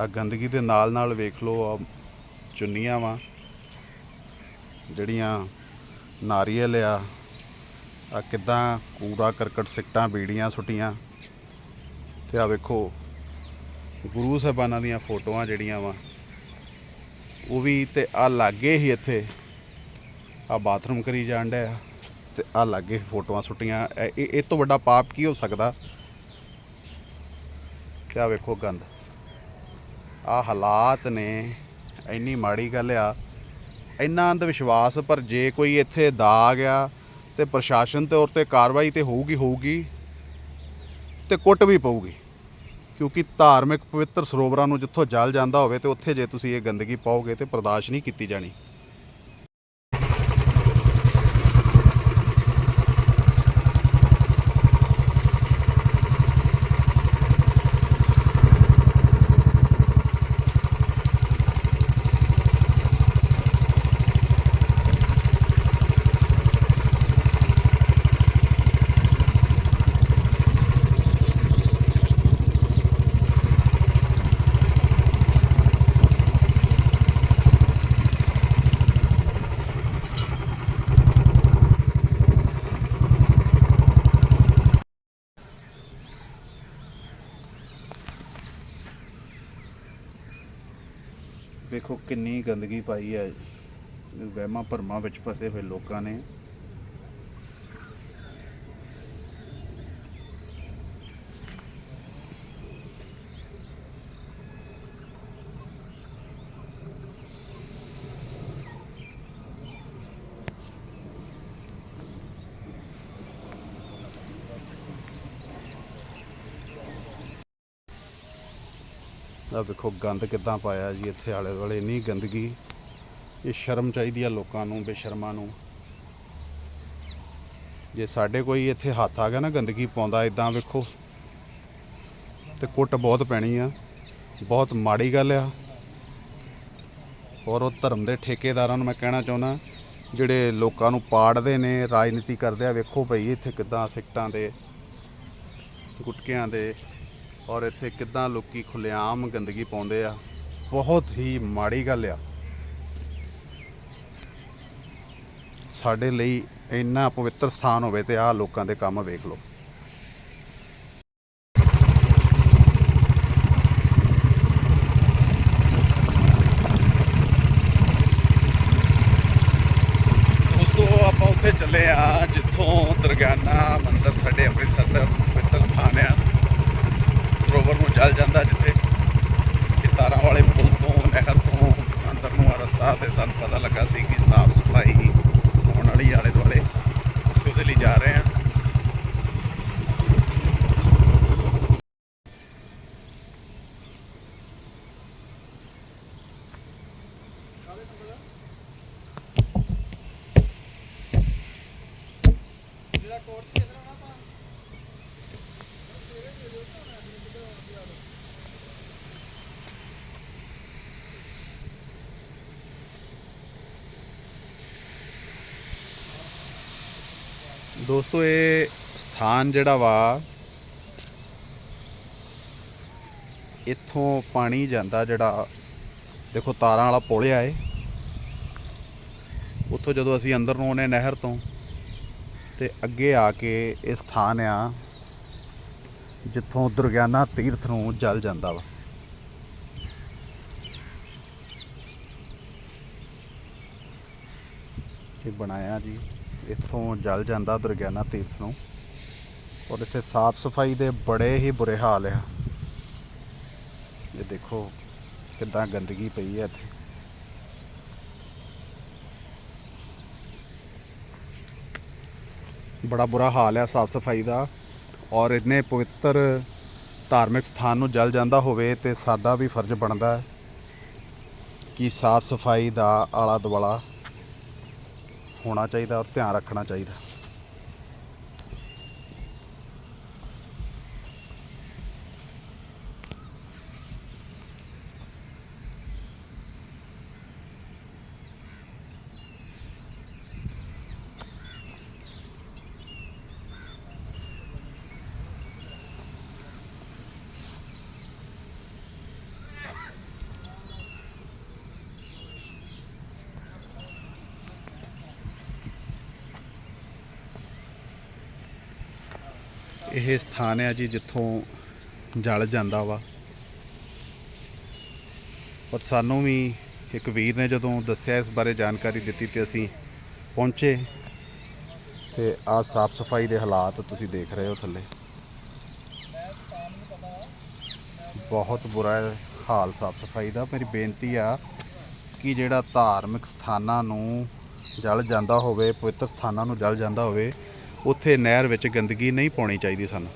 ਆ ਗੰਦਗੀ ਦੇ ਨਾਲ ਨਾਲ ਵੇਖ ਲਓ ਆ ਚੁੰਨੀਆਂ ਵਾ, ਜਿਹੜੀਆਂ ਨਾਰੀਅਲ ਆ ਆ ਕਿਦਾਂ ਕੂੜਾ, ਕਰਕਟ ਸਿੱਟਾਂ ਬੀੜੀਆਂ ਸੁੱਟੀਆਂ। ਤੇ ਆ ਵੇਖੋ, ਗੁਰੂ ਸਾਹਿਬਾਨਾਂ ਦੀਆਂ ਫੋਟੋਆਂ ਜਿਹੜੀਆਂ ਵਾ, ਉਹ ਵੀ ਤੇ ਆ ਲਾਗੇ ਹੀ ਇੱਥੇ ਆ ਬਾਥਰੂਮ ਕਰੀ ਜਾਣ ਡਿਆ ਤੇ ਆ ਲਾਗੇ ਫੋਟੋਆਂ ਸੁੱਟੀਆਂ। ਇਹ, ਇਹ- ਇਹ ਤੋਂ ਵੱਡਾ ਪਾਪ ਕੀ ਹੋ ਸਕਦਾ? ਕਿਆ ਵੇਖੋ ਗੰਦ। ਆ ਹਾਲਾਤ ਨੇ, ਇੰਨੀ ਮਾੜੀ ਗੱਲ ਆ। ਇੰਨਾ ਅੰਧ ਵਿਸ਼ਵਾਸ ਪਰ ਜੇ ਕੋਈ ਇੱਥੇ ਦਾਗ ਆ ਤੇ ਪ੍ਰਸ਼ਾਸਨ ਤੇ ਤੇ ਕਾਰਵਾਈ ਤੇ ਹੋਊਗੀ ਹੋਊਗੀ ਤੇ ਕੁੱਟ ਵੀ ਪਊਗੀ। ਕਿਉਂਕਿ ਧਾਰਮਿਕ ਪਵਿੱਤਰ ਸਰੋਵਰਾਂ ਨੂੰ ਜਿੱਥੋਂ ਜਲ ਜਾਂਦਾ ਹੋਵੇ ਤੇ ਉੱਥੇ ਜੇ ਤੁਸੀਂ ਇਹ ਗੰਦਗੀ ਪਾਓਗੇ ਤੇ ਬਰਦਾਸ਼ਤ ਨਹੀਂ ਕੀਤੀ ਜਾਣੀ। ਦੇਖੋ ਕਿੰਨੀ ਗੰਦਗੀ ਪਾਈ ਹੈ। ਵਹਿਮਾਂ ਭਰਮਾਂ ਵਿੱਚ ਫਸੇ ਹੋਏ ਲੋਕਾਂ ਨੇ। ਆ ਵੇਖੋ ਗੰਦ ਕਿੱਦਾਂ ਪਾਇਆ ਜੀ ਇੱਥੇ ਆਲੇ ਦੁਆਲੇ, ਇੰਨੀ ਗੰਦਗੀ। ਇਹ ਸ਼ਰਮ ਚਾਹੀਦੀ ਆ ਲੋਕਾਂ ਨੂੰ, ਬੇਸ਼ਰਮਾਂ ਨੂੰ। ਜੇ ਸਾਡੇ ਕੋਈ ਇੱਥੇ ਹੱਥ ਆ ਗਿਆ ਨਾ ਗੰਦਗੀ ਪਾਉਂਦਾ ਇਦਾਂ ਵੇਖੋ। ਤੇ ਕੁੱਟ ਬਹੁਤ ਪੈਣੀ ਆ। ਬਹੁਤ ਮਾੜੀ ਗੱਲ ਆ। ਔਰ ਉਹ ਧਰਮ ਦੇ ਠੇਕੇਦਾਰਾਂ ਨੂੰ ਮੈਂ ਕਹਿਣਾ ਚਾਹੁੰਦਾ, ਜਿਹੜੇ ਲੋਕਾਂ ਨੂੰ ਪਾੜਦੇ ਨੇ, ਰਾਜਨੀਤੀ ਕਰਦੇ ਆ, ਵੇਖੋ ਭਈ ਇੱਥੇ ਕਿੱਦਾਂ ਸਿੱਟਾਂ ਦੇ, ਗੁਟਕਿਆਂ ਦੇ। ਔਰ ਇੱਥੇ ਕਿੱਦਾਂ ਲੋਕੀ ਖੁੱਲੇਆਮ ਗੰਦਗੀ ਪਾਉਂਦੇ ਆ, ਬਹੁਤ ਹੀ ਮਾੜੀ ਗੱਲ ਆ। ਸਾਡੇ ਲਈ ਇੰਨਾ ਪਵਿੱਤਰ ਸਥਾਨ ਹੋਵੇ ਤੇ ਆਹ ਲੋਕਾਂ ਦੇ ਕੰਮ ਵੇਖ ਲਓ। ਦੋਸਤੋ ਆਪਾਂ ਉੱਥੇ ਚੱਲੇ ਆ ਜਿੱਥੋਂ ਦਰਗਾਨਾ ਮੰਦਰ ਸਾਡੇ ਅੰਮ੍ਰਿਤਸਰ ਦਾ ਸਰੋਵਰ ਨੂੰ ਚੱਲ ਜਾਂਦਾ ਜਿੱਥੇ ਇਹ ਤਾਰਾਂ ਵਾਲੇ ਪੁਲ ਤੋਂ, ਨਹਿਰ ਤੋਂ, ਅੰਦਰ ਨੂੰ ਆ ਰਸਤਾ ਤੇ ਸਾਨੂੰ ਪਤਾ ਲੱਗਾ ਸੀ ਕਿ ਸਾਫ਼ ਸਫ਼ਾਈ ਹੋਣ ਵਾਲੀ ਆਲੇ ਦੁਆਲੇ। ਉਹਦੇ ਲਈ ਜਾ ਰਹੇ ਆ ਦੋਸਤੋ, ਇਹ ਸਥਾਨ ਜਿਹੜਾ ਵਾ, ਇੱਥੋਂ ਪਾਣੀ ਜਾਂਦਾ ਜਿਹੜਾ, ਦੇਖੋ ਤਾਰਾਂ ਵਾਲਾ ਪੁਲ ਆ ਇਹ। ਉੱਥੋਂ ਜਦੋਂ ਅਸੀਂ ਅੰਦਰ ਨੂੰ ਆਉਂਦੇ ਨਹਿਰ ਤੋਂ, ਤੇ ਅੱਗੇ ਆ ਕੇ ਇਹ ਸਥਾਨ ਆ। ਜਿੱਥੋਂ ਦੁਰਗਿਆਨਾ ਤੀਰਥ ਨੂੰ ਜਲ ਜਾਂਦਾ ਵਾ। ਇਹ ਬਣਾਇਆ ਜੀ, ਇੱਥੋਂ ਜਲ ਜਾਂਦਾ ਦੁਰਗਿਆਨਾ ਤੀਰਥ ਨੂੰ। ਔਰ ਇੱਥੇ ਸਾਫ਼ ਸਫ਼ਾਈ ਦੇ ਬੜੇ ਹੀ ਬੁਰੇ ਹਾਲ ਆ। ਇਹ ਦੇਖੋ ਕਿੱਦਾਂ ਗੰਦਗੀ ਪਈ ਹੈ ਇੱਥੇ। ਬੜਾ ਬੁਰਾ ਹਾਲ ਆ ਸਾਫ਼ ਸਫ਼ਾਈ ਦਾ। ਔਰ ਇੰਨੇ ਪਵਿੱਤਰ ਧਾਰਮਿਕ ਸਥਾਨ ਨੂੰ ਜਲ ਜਾਂਦਾ ਹੋਵੇ ਤੇ ਸਾਡਾ ਵੀ ਫਰਜ਼ ਬਣਦਾ ਹੈ ਕਿ ਸਾਫ਼ ਸਫ਼ਾਈ ਦਾ ਆਲਾ ਦੁਆਲਾ ਹੋਣਾ ਚਾਹੀਦਾ ਔਰ ਧਿਆਨ ਰੱਖਣਾ ਚਾਹੀਦਾ। ਇਹ ਸਥਾਨ ਹੈ ਜੀ ਜਿੱਥੋਂ ਜਲ ਜਾਂਦਾ ਵਾ। ਪਰ ਸਾਨੂੰ ਵੀ ਇੱਕ ਵੀਰ ਨੇ ਜਦੋਂ ਦੱਸਿਆ ਇਸ ਬਾਰੇ ਜਾਣਕਾਰੀ ਦਿੱਤੀ ਤੇ ਅਸੀਂ ਪਹੁੰਚੇ ਤੇ ਆ ਸਾਫ਼ ਸਫ਼ਾਈ ਦੇ ਹਾਲਾਤ ਤੁਸੀਂ ਦੇਖ ਰਹੇ ਹੋ ਥੱਲੇ। ਬਹੁਤ ਬੁਰਾ ਹਾਲ ਸਾਫ਼ ਸਫ਼ਾਈ ਦਾ। ਮੇਰੀ ਬੇਨਤੀ ਆ ਕਿ ਜਿਹੜਾ ਧਾਰਮਿਕ ਸਥਾਨਾਂ ਨੂੰ ਜਲ ਜਾਂਦਾ ਹੋਵੇ, ਪਵਿੱਤਰ ਸਥਾਨਾਂ ਨੂੰ ਜਲ ਜਾਂਦਾ ਹੋਵੇ ਉੱਥੇ ਨਹਿਰ ਵਿੱਚ ਗੰਦਗੀ ਨਹੀਂ ਪਾਉਣੀ ਚਾਹੀਦੀ ਸਾਨੂੰ।